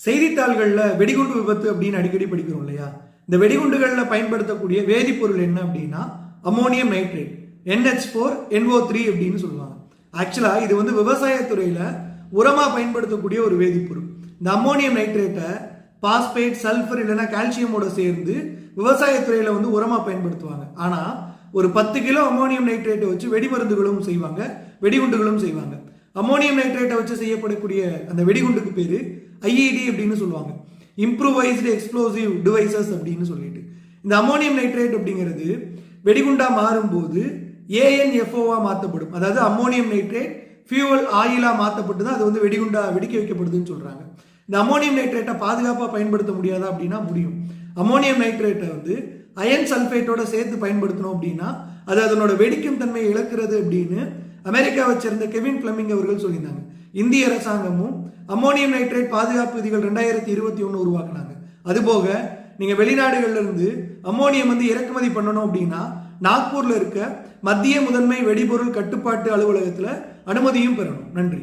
செய்தித்தாள்களில் வெடிகுண்டு விபத்து அப்படின்னு அடிக்கடி படிக்கிறோம் இல்லையா? இந்த வெடிகுண்டுகளில் பயன்படுத்தக்கூடிய வேதிப்பொருள் என்ன அப்படின்னா ammonium nitrate N H four N O three அப்படின்னு சொல்லுவாங்க. ஆக்சுவலாக இது வந்து விவசாயத்துறையில் உரமாக பயன்படுத்தக்கூடிய ஒரு வேதிப்பொருள். இந்த அம்மோனியம் நைட்ரேட்டை பாஸ்பேட் சல்ஃபர் இல்லைன்னா கால்சியமோட சேர்ந்து விவசாயத்துறையில் வந்து உரமாக பயன்படுத்துவாங்க. ஆனால் ஒரு பத்து கிலோ அம்மோனியம் நைட்ரேட்டை வச்சு வெடிமருந்துகளும் செய்வாங்க வெடிகுண்டுகளும் செய்வாங்க. அம்மோனியம் நைட்ரேட்டை வச்சு செய்யப்படக்கூடிய அந்த வெடிகுண்டுக்கு பேர் ஐஇடி அப்படின்னு சொல்லுவாங்க. இம்ப்ரூவைஸ்டு எக்ஸ்ப்ளோசிவ் டிவைசஸ் அப்படின்னு சொல்லிட்டு. இந்த அம்மோனியம் நைட்ரேட் அப்படிங்கிறது வெடிகுண்டா மாறும்போது ஏஎன்எஃப்ஓவாக மாற்றப்படும் அதாவது அம்மோனியம் நைட்ரேட் ஃபியூவல் ஆயிலாக மாற்றப்பட்டு தான் அது வந்து வெடிகுண்டா வெடிக்க வைக்கப்படுதுன்னு சொல்கிறாங்க இந்த அமோனியம் நைட்ரேட்டை பாதுகாப்பாக பயன்படுத்த முடியாதா அப்படின்னா முடியும். அமோனியம் நைட்ரேட்டை வந்து அயன் சல்ஃபேட்டோட சேர்த்து பயன்படுத்தணும் அப்படின்னா அது அதனோட வெடிக்கும் தன்மையை இழக்கிறது அப்படின்னு அமெரிக்காவை சேர்ந்த கெவின் பிளமிங் அவர்கள் சொல்லியிருந்தாங்க. இந்திய அரசாங்கமும் அம்மோனியம் நைட்ரேட் பாதுகாப்பு விதிகள் ரெண்டாயிரத்தி இருபத்தி ஒன்று உருவாக்குனாங்க. அதுபோக நீங்கள் வெளிநாடுகளில் இருந்து அம்மோனியம் வந்து இறக்குமதி பண்ணணும் அப்படின்னா நாக்பூரில் இருக்க மத்திய முதன்மை வெடிபொருள் கட்டுப்பாட்டு அலுவலகத்தில் அனுமதியும் பெறணும். நன்றி.